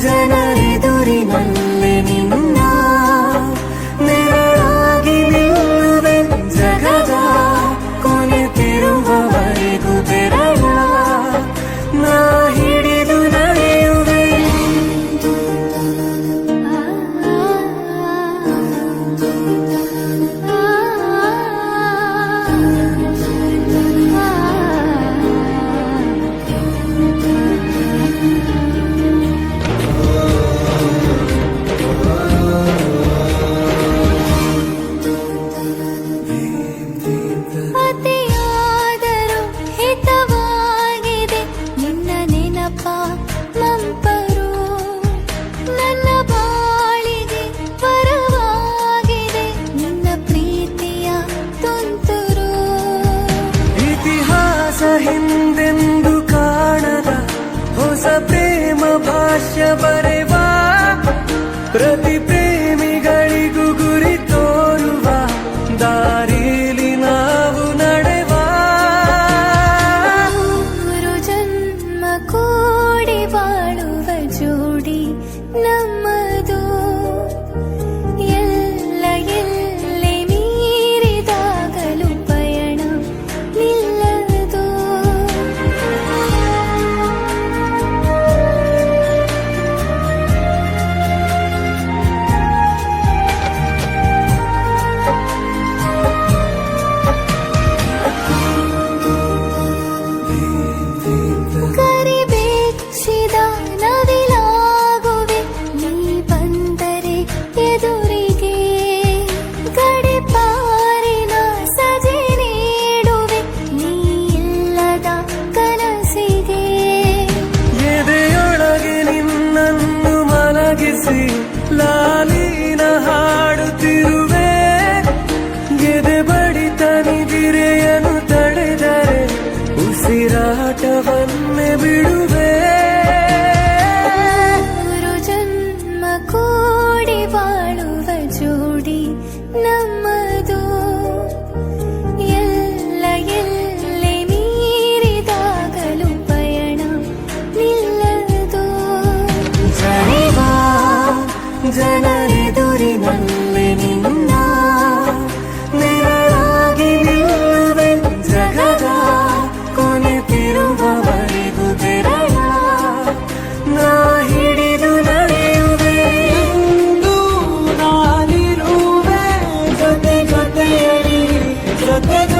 അഞ്ജനരി ദുരിമല്ല ಆಶ್ಚರ್ಯಪರೆವ ಪ್ರತಿ ಪ್ರೇಮಿಗಳಿಗೂ ಗುರಿ ತೋರುವ ದಾರಿಲಿ ನಾವು ನಡೆವ ಮೂರು ಜನ್ಮ ಕೂಡಿ ಬಾಳುವ ಜೋಡಿ ನಮ್ಮ ಬಡಿತನಿ ಗಿರೆಯನ್ನು ತಡೆದರೆ ಉಸಿರಾಟವನ್ನು ಜನರೆದುರಿನಲ್ಲಿ ನಿನ್ನ ನೆರಳಾಗಿ ನಿಲ್ಲುವೆ. ಜಗದ ಕೊನೆತಿರುವವರೆಗೂ ತೆರಳ ನಾ ಹಿಡಿದು ನಡೆಯುವೆ. ನಾನಿರುವೆ. ಜೊತೆ ಜೊತೆಯಲ್ಲಿ ಜೊತೆ